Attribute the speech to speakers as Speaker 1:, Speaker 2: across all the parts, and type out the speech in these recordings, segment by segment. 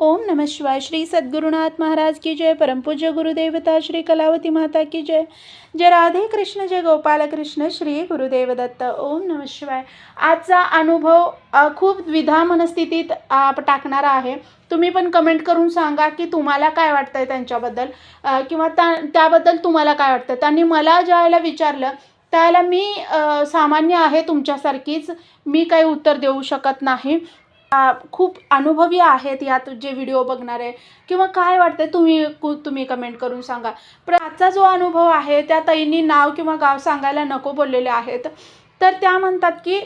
Speaker 1: ओम नमः शिवाय श्री सद्गुरुनाथ महाराज की जय परमपूज्य गुरुदेवता श्री कलावती माता की जय। जय राधे कृष्ण जय गोपाल कृष्ण श्री गुरुदेव दत्त ओम नमः शिवाय। आजचा अनुभव खूप द्विधा मनस्थितीत टाकणारा आहे. तुम्ही पण कमेंट करून सांगा की तुम्हाला काय वाटतंय त्यांच्याबद्दल किंवा त्या त्याबद्दल तुम्हाला काय वाटतं त्यांनी मला ज्यावेळेला विचारलं त्याला मी सामान्य आहे तुमच्यासारखीच मी काही उत्तर देऊ शकत नाही. खूप अनुभवी आहेत यात जे व्हिडिओ बघणारे. किंवा काय वाटतं तुम्ही कु तुम्ही कमेंट करून सांगा. पण आजचा जो अनुभव आहे त्या ताईंनी नाव किंवा गाव सांगायला नको बोललेले आहेत. तर त्या म्हणतात की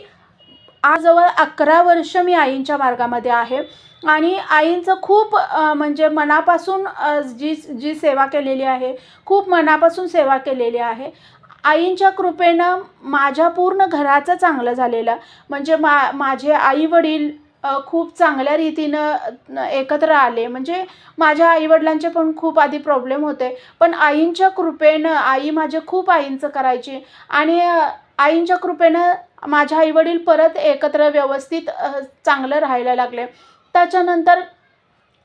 Speaker 1: आजवळ अकरा वर्ष मी आईंच्या मार्गामध्ये आहे. आणि आईंचं खूप म्हणजे मनापासून जी जी सेवा केलेली आहे खूप मनापासून सेवा केलेली आहे. आईंच्या कृपेनं माझ्या पूर्ण घराचं चांगलं झालेलं. म्हणजे मा माझे आई वडील खूप चांगल्या रीतीनं एकत्र आले. म्हणजे माझ्या आईवडिलांचे पण खूप आधी प्रॉब्लेम होते. पण आईंच्या कृपेनं आई माझे खूप आईंचं करायची. आणि आईंच्या कृपेनं माझ्या आईवडील परत एकत्र व्यवस्थित चांगलं राहायला लागले. त्याच्यानंतर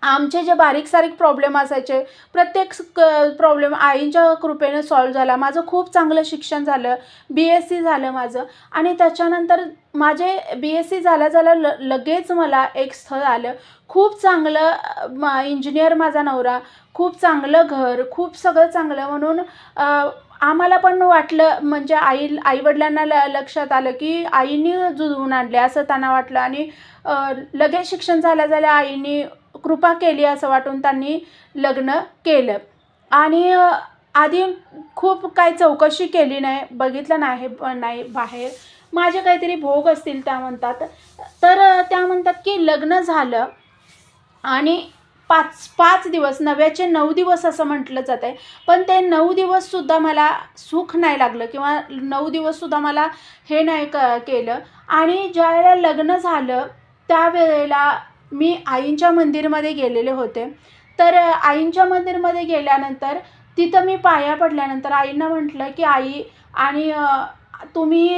Speaker 1: आमचे जे बारीक सारीक प्रॉब्लेम असायचे प्रत्येक क प्रॉब्लेम आईंच्या कृपेनं सॉल्व झाला. माझं खूप चांगलं शिक्षण झालं बी एस सी झालं माझं. आणि त्याच्यानंतर माझे बी एस सी झाल्या झाल्या ल लगेच मला एक स्थळ आलं. खूप चांगलं मा इंजिनियर माझा नवरा खूप चांगलं घर खूप सगळं चांगलं. म्हणून आम्हाला पण वाटलं म्हणजे आई आईवडिलांना ल लक्षात आलं की आईनी जुळवून आणले असं त्यांना वाटलं. आणि लगेच शिक्षण झाल्या झाल्या आईनी कृपा केली असं वाटून त्यांनी लग्न केलं. आणि आधी खूप काही चौकशी केली नाही बघितलं नाही नाही बाहेर. माझे काहीतरी भोग असतील त्या म्हणतात. तर त्या म्हणतात की लग्न झालं आणि पाच पाच दिवस नव्याचे नऊ दिवस असं म्हटलं जात आहे. पण ते नऊ दिवससुद्धा मला सुख नाही लागलं किंवा नऊ दिवससुद्धा मला हे नाही क केलं. आणि ज्यावेळेला लग्न झालं त्यावेळेला मी आईंच्या मंदिरमध्ये गेलेले होते. तर आईंच्या मंदिरमध्ये गेल्यानंतर तिथं मी पाया पडल्यानंतर आईंना म्हटलं की आई आणि तुम्ही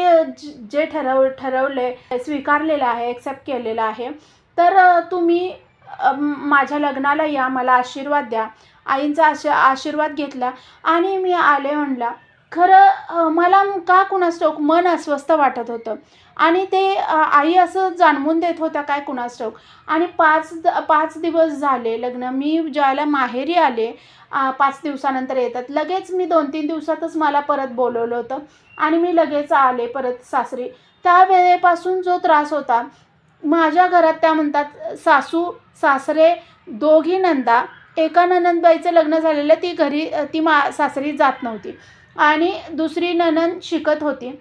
Speaker 1: जे ठरव ठरवले स्वीकारलेलं आहे ॲक्सेप्ट केलेलं आहे तर तुम्ही माझ्या लग्नाला या मला आशीर्वाद द्या. आईंचा आश आशीर्वाद घेतला आणि मी आले म्हणला खरं मला का कुणास्टोक मन अस्वस्थ वाटत होतं? आणि ते आई असं जाणवून देत होत्या काय कुणास्टोक आणि पाच द- पाच दिवस झाले लग्न मी ज्यावेळेला माहेरी आले पाच दिवसानंतर येतात लगेच मी दोन तीन दिवसातच मला परत बोलवलं होतं आणि मी लगेच आले परत सासरी. त्या वेळेपासून जो त्रास होता माझ्या घरात त्या म्हणतात सासू सासरे दोघी नंदा एका ननंदबाईचं लग्न झालेलं ती घरी ती मा सासरी जात नव्हती. आणि दुसरी ननंद शिकत होती.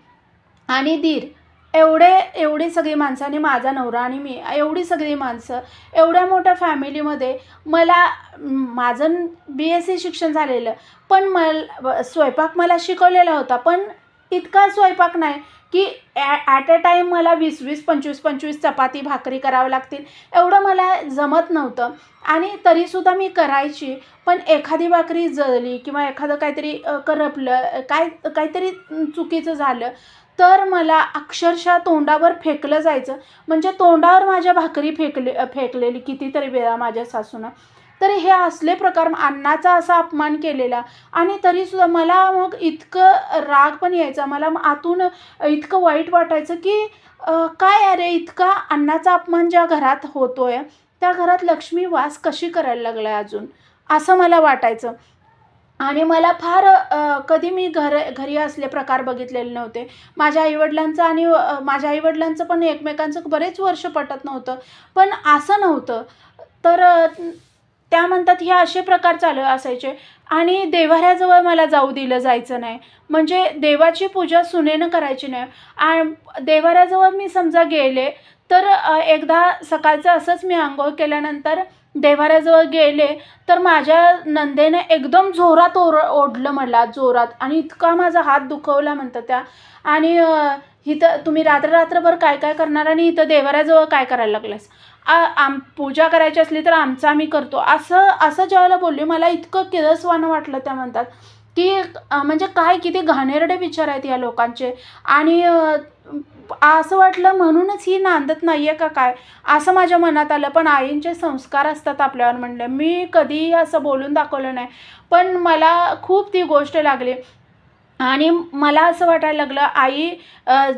Speaker 1: आणि दीर एवढे एवढी सगळी माणसं आणि माझा नवरा आणि मी एवढी सगळी माणसं एवढ्या मोठ्या फॅमिलीमध्ये मला माझं बी एस सी शिक्षण झालेलं पण मल स्वयंपाक मला शिकवलेला होता पण इतका स्वयंपाक नाही की ॲट अ टाईम मला वीस वीस पंचवीस पंचवीस चपाती भाकरी करावं लागतील. एवढं मला जमत नव्हतं. आणि तरीसुद्धा मी करायची पण एखादी भाकरी जळली किंवा एखादं काहीतरी करपलं काय काहीतरी चुकीचं झालं तर मला अक्षरशः तोंडावर फेकलं जायचं. म्हणजे तोंडावर माझ्या भाकरी फेकले फेकलेली कितीतरी वेळा माझ्या सासूनं. तर हे असले प्रकार अन्नाचा असा अपमान केलेला. आणि तरीसुद्धा मला मग इतकं राग पण यायचा. मला मग आतून इतकं वाईट वाटायचं की काय अरे इतका अन्नाचा अपमान ज्या घरात होतोय त्या घरात लक्ष्मी वास कशी करायला लागला आहे अजून? असं मला वाटायचं. आणि मला फार कधी मी घर घरी असले प्रकार बघितलेले नव्हते. माझ्या आईवडिलांचं आणि माझ्या आईवडिलांचं पण एकमेकांचं बरेच वर्ष पटत नव्हतं. पण असं नव्हतं. तर त्या म्हणतात हे असे प्रकार चालू असायचे आणि देवाऱ्याजवळ मला जाऊ दिलं जायचं नाही. म्हणजे देवाची पूजा सुनेनं करायची नाही. आणि देवाऱ्याजवळ मी समजा गेले तर एकदा सकाळचं असंच मी आंघोळ केल्यानंतर देवाऱ्याजवळ गेले तर माझ्या नंदेनं एकदम जोरात ओर ओढलं मला जोरात आणि इतका माझा हात दुखवला म्हणतं त्या. आणि इथं तुम्ही रात्र रात्रभर काय काय करणार आणि इथं देवाऱ्याजवळ काय करायला लागलास? आम पूजा करायची असली तर आमचं आम्ही करतो. असं असं ज्यावेळेला बोलली मला इतकं किळसवाणं वाटलं त्या म्हणतात. की म्हणजे काय किती घाणेरडे विचार आहेत या लोकांचे. आणि असं वाटलं म्हणूनच ही नांदत नाही आहे का काय? असं माझ्या मनात आलं. पण आईंचे संस्कार असतात आपल्यावर म्हणलं. मी कधीही असं बोलून दाखवलं नाही. पण मला खूप ती गोष्ट लागली. आणि मला असं वाटायला लागलं आई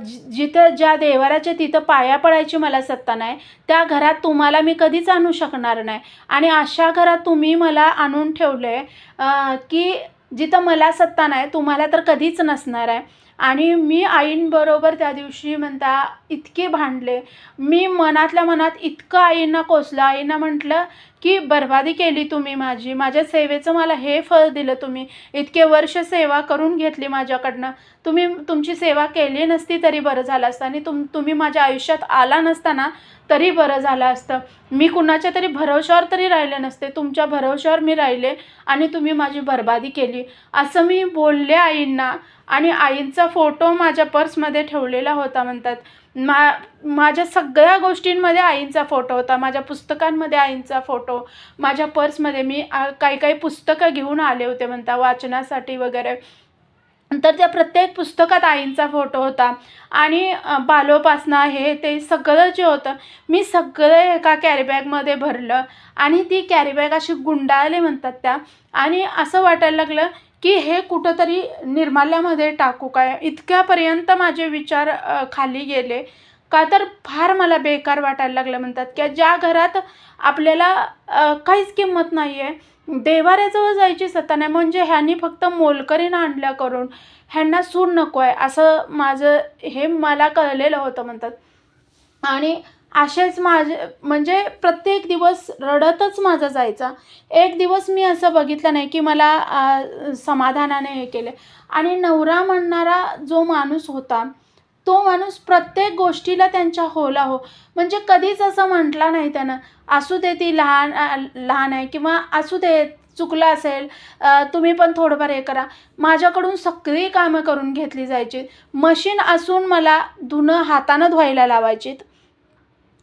Speaker 1: जि जिथं ज्या देवाराच्या तिथं पाया पडायची मला सत्ता नाही त्या घरात तुम्हाला मी कधीच आणू शकणार नाही. आणि अशा घरात तुम्ही मला आणून ठेवलं आहे की जिथं मला सत्ता नाही तुम्हाला तर कधीच नसणार आहे. आणि मी आईंबरोबर त्या दिवशी म्हणता इतके भांडले. मी मनातल्या मनात इतकं आईंना कोसलं आईंना म्हटलं की बर्बादी केली तुम्ही माझी. माझ्या सेवेचं मला हे फळ दिलं तुम्ही. इतके वर्ष सेवा करून घेतली माझ्याकडनं. तुम्ही तुमची सेवा केली नसती तरी बरं झालं असतं. आणि तुम तुम्ही माझ्या आयुष्यात आला नसताना तरी बरं झालं असतं. मी कुणाच्या तरी भरवशावर तरी राहिले नसते. तुमच्या भरवशावर मी राहिले आणि तुम्ही माझी बर्बादी केली. असं मी बोलले आईंना आणि आईंचा फोटो माझ्या पर्समध्ये ठेवलेला होता म्हणतात. मा माझ्या सगळ्या गोष्टींमध्ये आईंचा फोटो होता. माझ्या पुस्तकांमध्ये आईंचा फोटो. माझ्या पर्समध्ये मी आ, काही काही पुस्तकं घेऊन आले होते म्हणता वाचनासाठी वगैरे. तर त्या प्रत्येक पुस्तकात आईंचा फोटो होता. आणि बालोपासना हे ते सगळं जे होतं मी सगळं एका कॅरीबॅगमध्ये भरलं. आणि ती कॅरीबॅग अशी गुंडाळले म्हणतात त्या. आणि असं वाटायला लागलं की हे कुठंतरी निर्माल्यामध्ये टाकू काय? इतक्यापर्यंत माझे विचार खाली गेले. का तर फार मला बेकार वाटायला लागलं म्हणतात. की ज्या घरात आपल्याला काहीच किंमत नाही आहे देवाऱ्याजवळ जायची सत्ता नाही. म्हणजे ह्यांनी फक्त मोलकरीनं आणल्या करून ह्यांना सूर नको आहे असं माझं हे मला कळलेलं होतं म्हणतात. आणि असेच माझे म्हणजे प्रत्येक दिवस रडतच माझा जायचा. एक दिवस मी असं बघितलं नाही की मला समाधानाने हे केले. आणि नवरा म्हणणारा जो माणूस होता तो माणूस प्रत्येक गोष्टीला त्यांच्या होला हो. म्हणजे कधीच असं म्हटला नाही त्यानं असू दे ती लहान लहान आहे किंवा असू दे चुकलं असेल तुम्ही पण थोडंफार हे करा. माझ्याकडून सगळी कामं करून घेतली जायची. मशीन असून मला धुणं हातानं धुवायला लावायची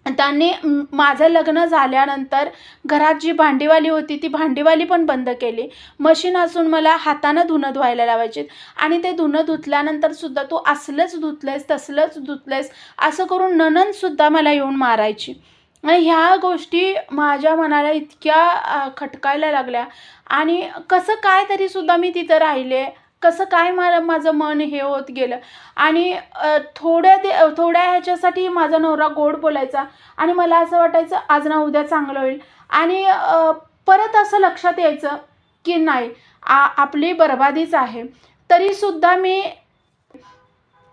Speaker 1: त्यांनी माझं लग्न झाल्यानंतर घरात जी भांडीवाली होती ती भांडीवाली पण बंद केली. मशीन असून मला हातानं धुणं धुवायला लावायची. आणि ते धुणं धुतल्यानंतर सुद्धा तू असलंच धुतलंयस तसलंच धुतलंयस असं करून ननंदसुद्धा मला येऊन मारायची. आणि ह्या गोष्टी माझ्या मनाला इतक्या खटकायला लागल्या. आणि कसं काय तरी सुद्धा मी तिथं राहिले. कसं काय मला माझं मन हे होत गेलं? आणि थोड्या ते थोड्या ह्याच्यासाठी माझा नवरा गोड बोलायचा आणि मला असं वाटायचं आज ना उद्या चांगलं होईल. आणि परत असं लक्षात यायचं की नाही आ आपली बरबादीच आहे. तरीसुद्धा मी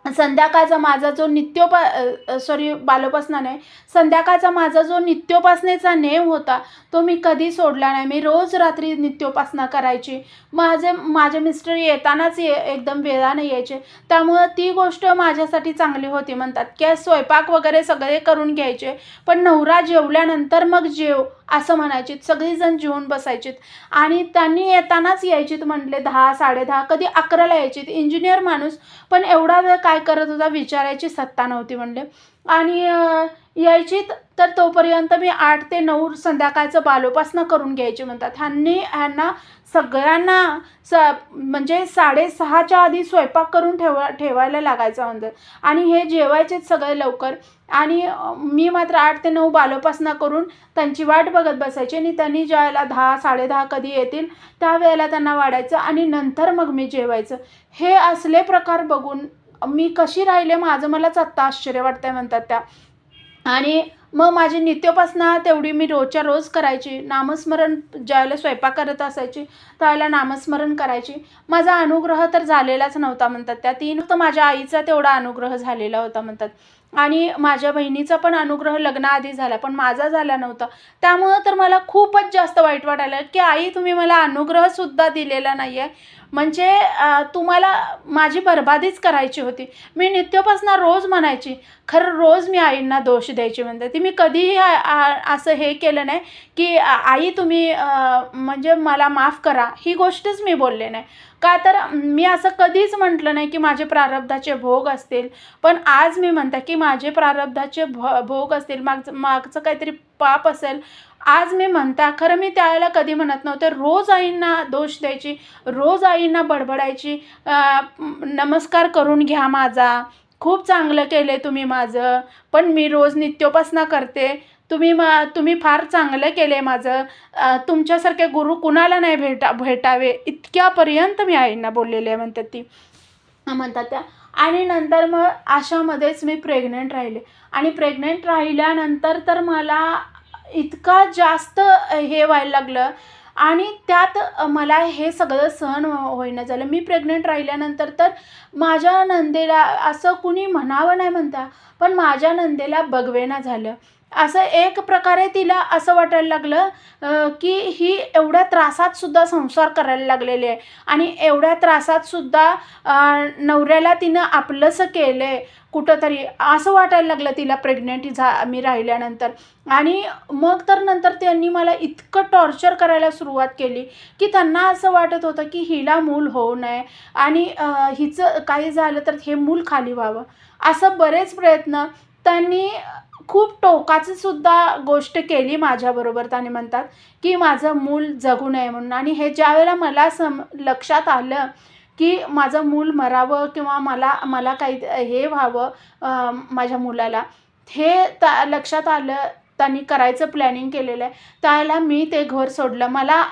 Speaker 1: संध्याकाळचा माझा जो नित्योपा सॉरी बालोपासना नाही. संध्याकाळचा माझा जो नित्योपासनेचा नेम होता तो मी कधी सोडला नाही. मी रोज रात्री नित्योपासना करायची. माझे माझे मिस्टर येतानाच ये एकदम वेळाने यायचे. त्यामुळं ती गोष्ट माझ्यासाठी चांगली होती म्हणतात. की स्वयंपाक वगैरे सगळे करून घ्यायचे पण नवरा जेवल्यानंतर मग जेव असं म्हणायचीत. सगळीजण जेवून बसायचीत. आणि त्यांनी येतानाच यायचीत म्हटले दहा साडेदहा कधी अकराला यायचीत. इंजिनियर माणूस पण एवढा वेळ काय करत होता विचारायची सत्ता नव्हती म्हणले. आणि यायचीत तर तोपर्यंत मी आठ ते नऊ संध्याकाळचं बालोपासनं करून घ्यायची म्हणतात. ह्यांनी ह्यांना सगळ्यांना स म्हणजे साडेसहाच्या आधी स्वयंपाक करून ठेवा ठेवायला लागायचा म्हणतात. आणि हे जेवायचेच सगळे लवकर. आणि मी मात्र आठ ते नऊ बालोपासना करून त्यांची वाट बघत बसायची आणि त्यांनी ज्यावेळेला दहा साडेदहा कधी येतील त्यावेळेला त्यांना वाढायचं आणि नंतर मग मी जेवायचं. हे असले प्रकार बघून मी कशी राहिले माझं मलाच आत्ता आश्चर्य वाटतंय म्हणतात त्या. आणि मग माझी नित्योपासना तेवढी मी रोजच्या रोज करायची. नामस्मरण ज्यावेळेला स्वयंपाक करत असायची त्यावेळेला नामस्मरण करायची. माझा अनुग्रह तर झालेलाच नव्हता म्हणतात त्या. तीन फक्त माझ्या आईचा तेवढा अनुग्रह झालेला होता म्हणतात. आणि माझ्या बहिणीचा पण अनुग्रह लग्नाआधी झाला पण माझा झाला नव्हता. त्यामुळं तर मला खूपच जास्त वाईट वाटायला की आई तुम्ही मला अनुग्रहसुद्धा दिलेला नाही आहे म्हणजे तुम्हाला माझी बरबादीच करायची होती. मी नित्योपासना रोज म्हणायची खरं रोज मी आईंना दोष द्यायची म्हणते. ती मी कधीही असं हे केलं नाही की आई तुम्ही म्हणजे मला माफ करा. ही गोष्टच मी बोलले नाही. का तर मी असं कधीच म्हटलं नाही की माझे प्रारब्धाचे भोग असतील. पण आज मी म्हणते की माझे प्रारब्धाचे भ भोग असतील. मागचं मागचं काहीतरी पाप असेल आज मी म्हणता खरं मी त्यावेळेला कधी म्हणत नव्हते रोज आईंना दोष द्यायची रोज आईंना बडबडायची नमस्कार करून घ्या माझा खूप चांगलं केलं तुम्ही माझं पण मी रोज नित्योपासना करते तुम्ही मा तुम्ही फार चांगलं केलं आहे माझं तुमच्यासारखे गुरु कुणाला नाही भेटा भेटावे इतक्यापर्यंत मी आईंना बोललेले आहे म्हणतात ती. म्हणतात त्या. आणि नंतर मग अशामध्येच मी प्रेग्नंट राहिले. आणि प्रेग्नेंट राहिल्यानंतर तर मला इतका जास्त हे व्हायला लागलं. आणि त्यात मला हे सगळं सहन होईना झालं. मी प्रेग्नंट राहिल्यानंतर तर माझ्या नंदेला असं कुणी म्हणावं नाही म्हणता पण माझ्या नंदेला बघवेना झालं. असं एक प्रकारे तिला असं वाटायला लागलं की ही एवढ्या त्रासात सुद्धा संसार करायला लागलेली आहे. आणि एवढ्या त्रासात सुद्धा नवऱ्याला तिनं आपलंसं केलं आहे कुठंतरी. असं वाटायला लागलं तिला प्रेग्नेंट झा मी राहिल्यानंतर. आणि मग तर नंतर त्यांनी मला इतकं टॉर्चर करायला सुरुवात केली की त्यांना असं वाटत होतं की हिला मूल होऊ नये. आणि हिचं काही झालं तर हे मूल खाली व्हावं. असं बरेच प्रयत्न त्यांनी खूप टोकाची सुद्धा गोष्ट केली माझ्याबरोबर त्याने म्हणतात की माझं मूल जगू नये म्हणून. आणि हे ज्यावेळेला मला सम लक्षात आलं की माझं मूल मरावं किंवा मला मला काही हे व्हावं माझ्या मुलाला हे त्या लक्षात आलं त्यांनी करायचं प्लॅनिंग केलेलं आहे. त्याला मी ते घर सोडलं. मला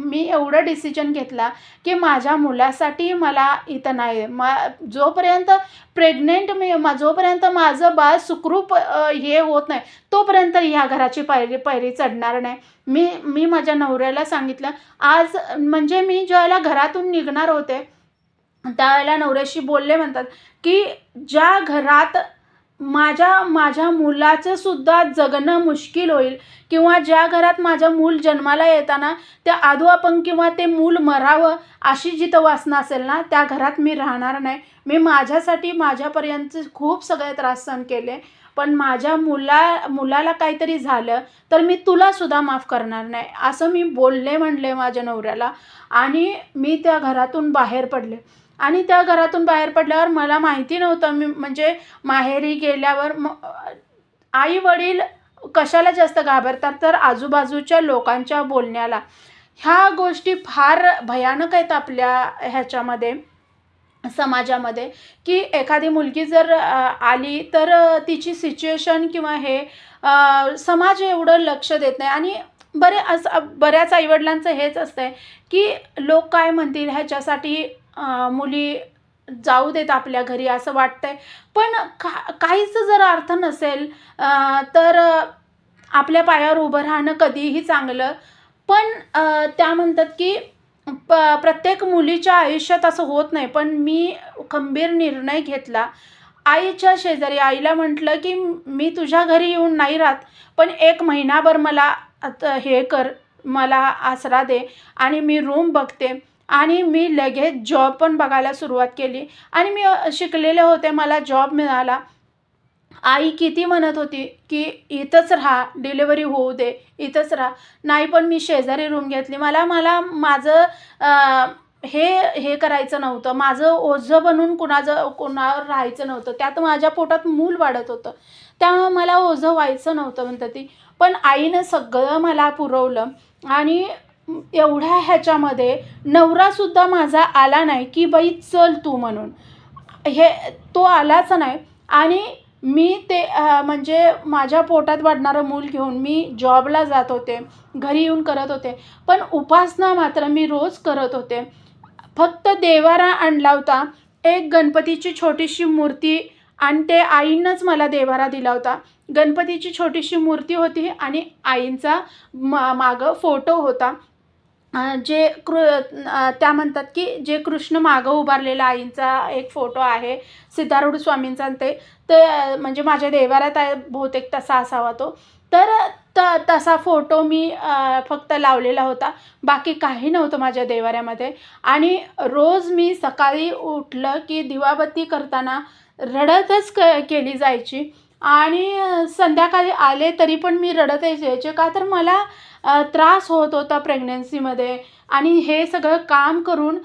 Speaker 1: मी एवढं डिसिजन घेतला की माझ्या मुलासाठी मला इथं नाही मा जोपर्यंत प्रेग्नेंट मी मा जोपर्यंत माझं बाळ सुखरूप हे होत नाही तोपर्यंत ह्या घराची पायरी पायरी चढणार नाही. मी मी माझ्या नवऱ्याला सांगितलं आज म्हणजे मी ज्यावेळेला घरातून निघणार होते त्यावेळेला नवऱ्याशी बोलले म्हणतात की ज्या घरात माझ्या माझ्या मुलाचं सुद्धा जगणं मुश्किल होईल. किंवा ज्या घरात माझं मूल जन्माला येताना त्या आधोआपण किंवा ते मूल मरावं अशी जिथं वासना असेल ना त्या घरात मी राहणार नाही. मी माझ्यासाठी माझ्यापर्यंत खूप सगळे त्रास सहन केले. पण माझ्या मुला मुलाला काहीतरी झालं तर मी तुलासुद्धा माफ करणार नाही असं मी बोलले म्हणले माझ्या नवऱ्याला. आणि मी त्या घरातून बाहेर पडले. आणि त्या घरातून बाहेर पडल्यावर मला माहिती नव्हतं. मी म्हणजे माहेरी गेल्यावर म आई वडील कशाला जास्त घाबरतात तर आजूबाजूच्या लोकांच्या बोलण्याला. ह्या गोष्टी फार भयानक आहेत आपल्या ह्याच्यामध्ये समाजामध्ये की एखादी मुलगी जर आली तर तिची सिच्युएशन किंवा हे समाज एवढं लक्ष देत नाही. आणि बरे असं बऱ्याच आईवडिलांचं हेच असतं आहे की लोक काय म्हणतील ह्याच्यासाठी मुली जाऊ देत आपल्या घरी असं वाटतंय. पण का काहीच जर अर्थ नसेल तर आपल्या पायावर उभं राहणं कधीही चांगलं. पण त्या म्हणतात की प प्रत्येक मुलीच्या आयुष्यात असं होत नाही. पण मी खंबीर निर्णय घेतला. आईच्या शेजारी आईला म्हटलं की मी तुझ्या घरी येऊन नाही राहत पण एक महिनाभर मला आता हे कर मला आसरा दे आणि मी रूम बघते. आणि मी लगेच जॉब पण बघायला सुरुवात केली. आणि मी शिकलेले होते. मला जॉब मिळाला. आई किती म्हणत होती की इथंच राहा. डिलेवरी होऊ दे. इथंच राहा. नाही पण मी शेजारी रूम घेतली. मला मला माझं हे हे करायचं नव्हतं. माझं ओझं बनून कुणाचं कुणावर राहायचं नव्हतं. त्यात माझ्या पोटात मूल वाढत होतं. त्यामुळं मला ओझं व्हायचं नव्हतं म्हणतं ती. पण आईनं सगळं मला पुरवलं. आणि एवढ्या ह्याच्यामध्ये नवरासुद्धा माझा आला नाही की बाई चल तू म्हणून. हे तो आलाच नाही. आणि मी ते म्हणजे माझ्या पोटात वाढणारं मूल घेऊन मी जॉबला जात होते. घरी येऊन करत होते. पण उपासना मात्र मी रोज करत होते. फक्त देवारा आणला होता. एक गणपतीची छोटीशी मूर्ती आणि ते आईनंच मला देवारा दिला होता. गणपतीची छोटीशी मूर्ती होती आणि आईंचा मा मागं फोटो होता. जे कृ त्या म्हणतात की जे कृष्ण मागं उभारलेला आईंचा एक फोटो आहे सिद्धारूढ स्वामींचा आणि ते ते म्हणजे माझ्या देवाऱ्यात आहे बहुतेक तसा असावा तो. तर त तसा फोटो मी फक्त लावलेला होता. बाकी काही नव्हतं माझ्या देवाऱ्यामध्ये. आणि रोज मी सकाळी उठलं की दिवाबत्ती करताना रडतच क केली जायची. आणि संध्याकाळी आले तरी पण मी रडत यायचे. का तर मला त्रास होत होता प्रेग्नेन्सीमध्ये आणि हे सगळं काम करून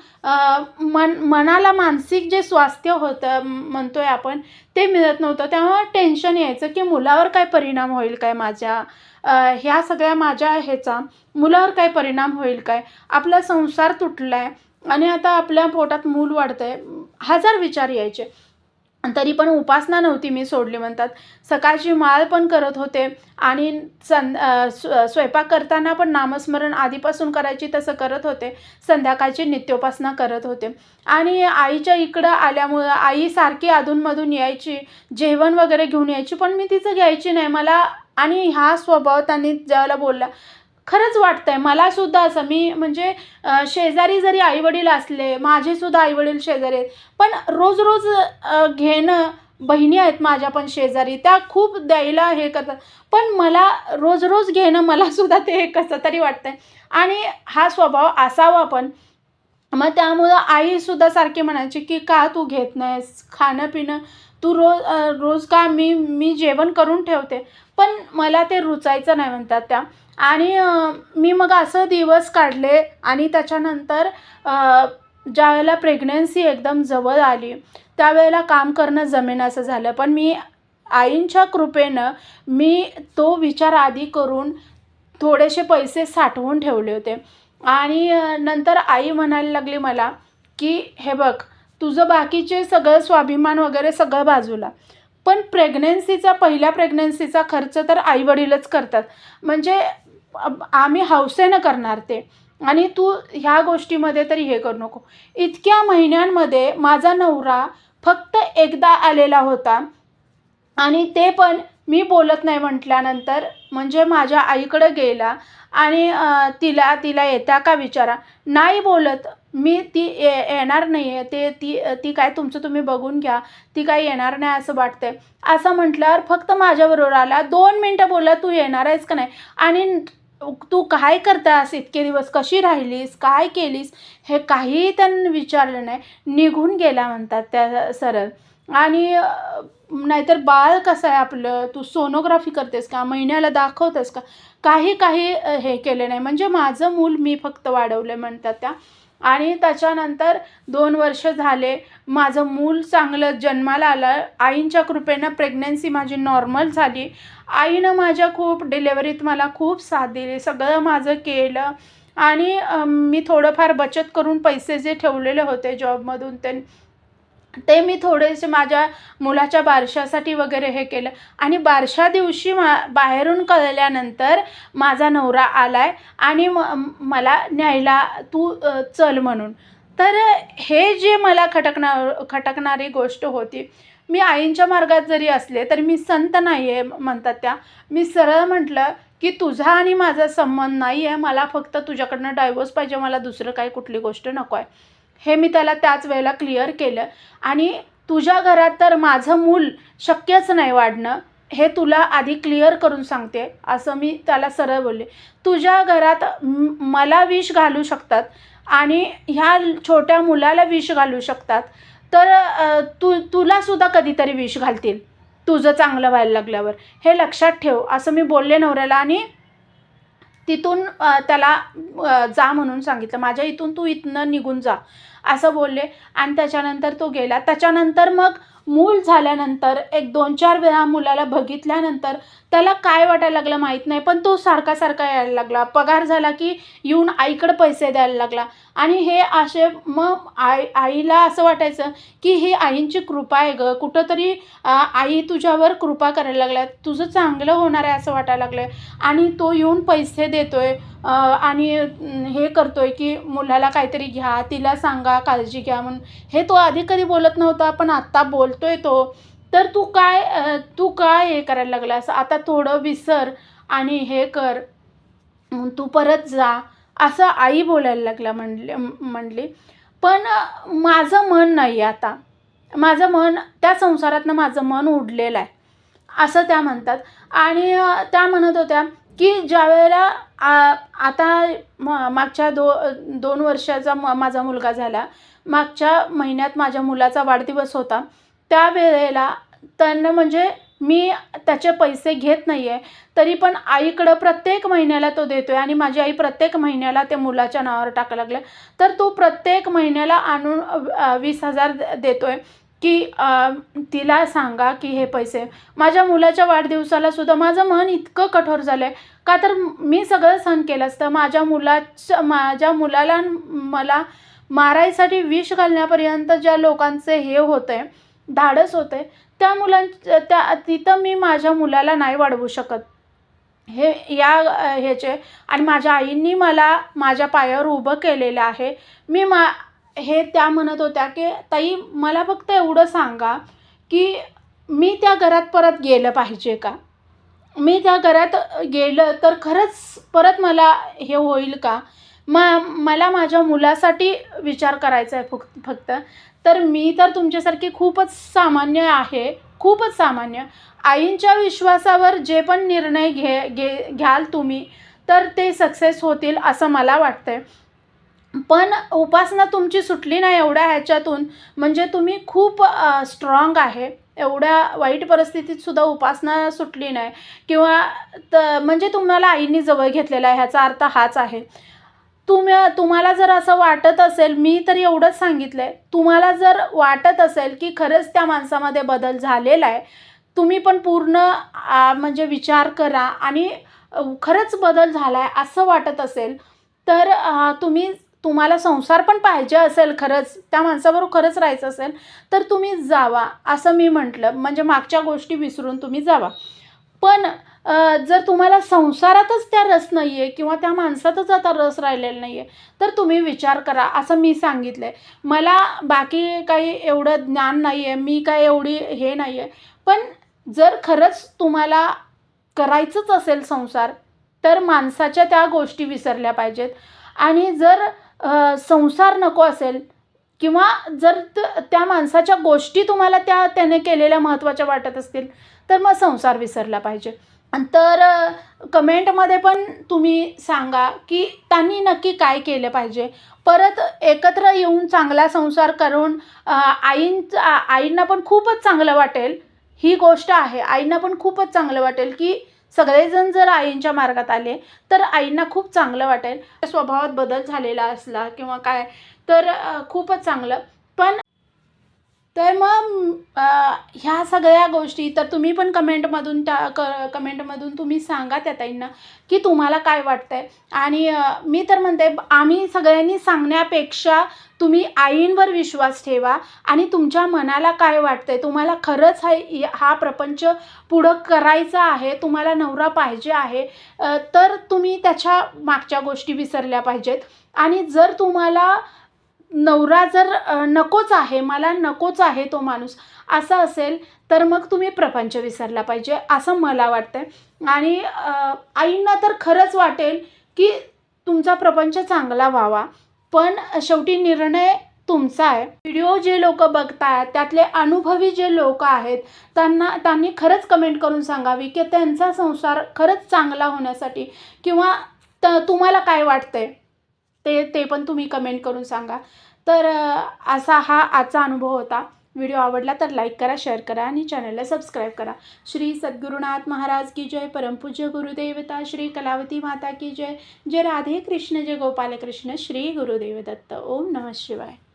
Speaker 1: मन मनाला मानसिक जे स्वास्थ्य होतं म्हणतो आहे आपण ते मिळत नव्हतं. त्यामुळे टेन्शन यायचं की मुलावर काय परिणाम होईल काय माझ्या? ह्या सगळ्या माझ्या ह्याचा मुलावर काय परिणाम होईल काय? आपला संसार तुटला आहे आणि आता आपल्या पोटात मूल वाढतं आहे हजार विचार यायचे. तरी पण उपासना नव्हती मी सोडली म्हणतात. सकाळची माळ पण करत होते आणि सं स्वयंपाक करताना पण नामस्मरण आधीपासून करायची तसं करत होते. संध्याकाळची नित्योपासना करत होते. आणि आईच्या इकडं आल्यामुळं आई सारखी अधूनमधून यायची. जेवण वगैरे घेऊन यायची. पण मी तिचं घ्यायची नाही. मला आणि हा स्वभाव त्यांनी ज्यावेळेला बोलला खरंच वाटतं आहे मलासुद्धा असं मी म्हणजे शेजारी जरी आईवडील असले माझेसुद्धा आईवडील शेजारी आहेत पण रोज रोज घेणं बहिणी आहेत माझ्या पण शेजारी त्या खूप द्यायला हे करतात. पण मला रोज रोज घेणं मलासुद्धा ते कसं तरी वाटतं आहे आणि हा स्वभाव असावा पण. मग त्यामुळं आईसुद्धा सारखी म्हणायची की का तू घेत नाहीस? खाणं पिणं तू रोज रोज का मी मी जेवण करून ठेवते? पण मला ते रुचायचं नाही म्हणतात त्या. आणि मी मग असं दिवस काढले आणि त्याच्यानंतर ज्यावेळेला प्रेग्नन्सी एकदम जवळ आली त्यावेळेला काम करणं जमेन असं झालं. पण मी आईंच्या कृपेनं मी तो विचार आधी करून थोडेसे पैसे साठवून ठेवले होते. आणि नंतर आई म्हणायला लागली मला की हे बघ तुझं बाकीचे सगळं स्वाभिमान वगैरे सगळं बाजूला. पण प्रेग्नेन्सीचा पहिल्या प्रेग्नेन्सीचा खर्च तर आईवडीलच करतात. म्हणजे आम्ही हौसेनं करणार ते. आणि तू ह्या गोष्टीमध्ये तरी हे करू नको. इतक्या महिन्यांमध्ये माझा नवरा फक्त एकदा आलेला होता. आणि ते पण मी बोलत नाही म्हटल्यानंतर म्हणजे माझ्या आईकडं गेला आणि तिला तिला येत्या का विचारा. नाही बोलत. मी ती ये येणार नाही आहे ते ती ती काय तुमचं तुम्ही बघून घ्या. ती काय येणार नाही असं वाटतंय. असं म्हटल्यावर फक्त माझ्याबरोबर आला. दोन मिनटं बोलला तू येणार आहेस का नाही? आणि तू काय करतास? इतके दिवस कशी राहिलीस? काय केलीस? हे काहीही त्यांनी विचारलं नाही. निघून गेला म्हणतात त्या सरळ. आणि नाहीतर बाळ कसं आहे आपलं? तू सोनोग्राफी करतेस का? महिन्याला दाखवतेस का? काही काही हे केले नाही. म्हणजे माझं मूल मी फक्त वाढवलं म्हणतात त्या. आणि त्याच्यानंतर दोन वर्ष झाले माझं मूल चांगलं जन्माला आलं. आईंच्या कृपेनं प्रेग्नन्सी माझी नॉर्मल झाली. आईनं माझ्या खूप डिलेवरीत मला खूप साथ दिली. सगळं माझं केलं. आणि मी थोडंफार बचत करून पैसे जे ठेवलेले होते जॉबमधून ते ते मी थोडेसे माझ्या मुलाच्या बारशासाठी वगैरे हे केलं. आणि बारशा दिवशी मा बाहेरून कळल्यानंतर माझा नवरा आला आहे आणि म मला न्यायला तू चल म्हणून. तर हे जे मला खटकणार खटकणारी गोष्ट होती मी आईंच्या मार्गात जरी असले तरी मी संत नाही आहे म्हणतात त्या. मी सरळ म्हटलं की तुझा आणि माझा संबंध नाही आहे मला फक्त तुझ्याकडनं डायव्होर्स पाहिजे मला दुसरं काही कुठली गोष्ट नको आहे. हे मी त्याला त्याच वेळेला क्लिअर केलं. आणि तुझ्या घरात तर माझं मूल शक्यच नाही वाढणं हे तुला आधी क्लिअर करून सांगते असं मी त्याला सरळ बोलले. तुझ्या घरात मला विष घालू शकतात आणि ह्या छोट्या मुलाला विष घालू शकतात तर तू तुलासुद्धा कधीतरी विष घालतील तुझं चांगलं व्हायला लागल्यावर. हे लक्षात ठेव असं मी बोलले नवऱ्याला आणि तिथून त्याला जा म्हणून सांगितलं. माझ्या इथून तू इथनं निघून जा. असं बोलले. आणि त्याच्यानंतर तो गेला. त्याच्यानंतर मग मूल झाल्यानंतर एक दोन चार वेळा मुलाला बघितल्यानंतर त्याला काय वाटायला लागलं माहीत नाही पण तो सारखा सारखा यायला लागला. पगार झाला की येऊन आईकडं पैसे द्यायला लागला. आणि हे असे मग आई आईला असं वाटायचं की ही आईंची कृपा आहे गं. कुठंतरी आई तुझ्यावर कृपा करायला लागल्या. तुझं चांगलं होणार आहे असं वाटायला लागलं आणि तो येऊन पैसे देतो आहे आणि हे करतो आहे की मुलाला काहीतरी घ्या तिला सांगा काळजी घ्या म्हणून. हे तो आधी कधी बोलत नव्हता पण आत्ता बोलतो आहे तो. तर तू काय तू काय हे करायला लागलास? आता थोडं विसर आणि हे कर. तू परत जा असं आई बोलायला लागला म्हणले म्हणली. पण माझं मन नाही आता. माझं मन त्या संसारातनं माझं मन उडलेलं आहे. असं त्या म्हणतात. आणि त्या म्हणत होत्या की ज्या वेळेला आ- आता म मागच्या दो दोन वर्षाचा म माझा मुलगा झाला. मागच्या महिन्यात माझ्या मुलाचा वाढदिवस होता. त्यावेळेला त्यांना म्हणजे मी त्याचे पैसे घेत नाही आहे तरी पण आईकडं प्रत्येक महिन्याला तो देतो आहे आणि माझी आई प्रत्येक महिन्याला त्या मुलाच्या नावावर टाकायला लागल्या. तर तो प्रत्येक महिन्याला आणून वीस हजार देतो आहे की तिला सांगा की हे पैसे. माझ्या मुलाच्या वाढदिवसाला सुद्धा माझं मन इतकं कठोर झालं आहे का तर मी सगळं सहन केलं असतं. माझ्या मुलाच्या माझ्या मुलाला मला मारायसाठी विष घालण्यापर्यंत ज्या लोकांचे हे होतं आहे धाडस होते. त्या मुलां त्या तिथं मी माझ्या मुलाला नाही वाढवू शकत. हे या ह्याचे आणि माझ्या आईंनी मला माझ्या पायावर उभं केलेलं आहे. मी मा हे त्या म्हणत होत्या की ताई मला फक्त एवढं सांगा की मी त्या घरात परत गेलं पाहिजे का? मी त्या घरात गेलं तर खरंच परत मला हे होईल का? म मला माझ्या मुलासाठी विचार करायचा आहे फक्त फक्त. तर मी तर तुमच्यासारखी खूपच सामान्य आहे खूपच सामान्य. आईंच्या विश्वासावर जे पण निर्णय घे घे घ्याल तुम्ही तर ते सक्सेस होतील असं मला वाटतंय. पण उपासना तुमची सुटली नाही एवढ्या ह्याच्यातून म्हणजे तुम्ही खूप स्ट्रॉंग आहे. एवढ्या वाईट परिस्थितीत सुद्धा उपासना सुटली नाही. किंवा त म्हणजे तुम्हाला आईंनी जवळ घेतलेला आहे ह्याचा अर्थ हाच आहे. तुम्ही तुम्हाला जर असं वाटत असेल मी तर एवढंच सांगितलं आहे तुम्हाला जर वाटत असेल की खरंच त्या माणसामध्ये बदल झालेला आहे तुम्ही पण पूर्ण म्हणजे विचार करा आणि खरंच बदल झाला आहे असं वाटत असेल तर तुम्ही तुम्हाला संसार पण पाहिजे असेल खरंच त्या माणसाबरोबर खरंच राहायचं असेल तर तुम्ही जावा असं मी म्हटलं. म्हणजे मागच्या गोष्टी विसरून तुम्ही जावा. पण जर तुम्हाला संसारातच त्या रस नाही आहे किंवा त्या माणसातच आता रस राहिलेला नाही आहे तर तुम्ही विचार करा. असं मी सांगितलं आहे मला बाकी काही एवढं ज्ञान नाही आहे मी काय एवढी हे नाही आहे पण जर खरंच तुम्हाला करायचंच असेल संसार तर माणसाच्या त्या गोष्टी विसरल्या पाहिजेत. आणि जर संसार नको असेल किंवा जर त- त्या माणसाच्या गोष्टी तुम्हाला त्या त्याने केलेल्या महत्त्वाच्या वाटत असतील तर मग संसार विसरला पाहिजे. तर कमेंटमध्ये पण तुम्ही सांगा की त्यांनी नक्की काय केलं पाहिजे. परत एकत्र येऊन चांगला संसार करून आईंचा आईं आईंना पण खूपच चांगलं वाटेल. ही गोष्ट आहे. आईंना पण खूपच चांगलं वाटेल की सगळेजण जर आईंच्या मार्गात आले तर आईंना खूप चांगलं वाटेल. स्वभावात बदल झालेला असला किंवा काय तर खूपच चांगलं. तर मग ह्या सगळ्या गोष्टी तर तुम्ही पण कमेंटमधून त्या क कमेंटमधून तुम्ही सांगा त्या ताईंना की तुम्हाला काय वाटतंय. आणि मी तर म्हणते आम्ही सगळ्यांनी सांगण्यापेक्षा तुम्ही आईंवर विश्वास ठेवा आणि तुमच्या मनाला काय वाटतंय तुम्हाला खरंच हा हा प्रपंच पुढं करायचा आहे तुम्हाला नवरा पाहिजे आहे तर तुम्ही त्याच्या मागच्या गोष्टी विसरल्या पाहिजेत. आणि जर तुम्हाला नवरा जर नकोच आहे मला नकोच आहे तो माणूस असं असेल तर मग तुम्ही प्रपंच विसरला पाहिजे असं मला वाटतं आणि आईंना तर खरंच वाटेल की तुमचा प्रपंच चांगला व्हावा पण शेवटी निर्णय तुमचा आहे. व्हिडिओ जे लोक बघतायत त्यातले अनुभवी जे लोक आहेत त्यांना त्यांनी खरंच कमेंट करून सांगावी की त्यांचा संसार खरंच चांगला होण्यासाठी किंवा त तुम्हाला काय वाटतंय? ते ते पण तुम्ही कमेंट करून सांगा. तर असा हा आजचा अनुभव होता. व्हिडिओ आवडला तर लाईक करा शेअर करा आणि चॅनलला सबस्क्राईब करा. श्री सद्गुरुनाथ महाराज की जय. परमपूज्य गुरुदेवता. श्री कलावती माता की जय. जय राधे कृष्ण जय गोपाल कृष्ण श्री गुरुदेव दत्त. ओम नमः शिवाय.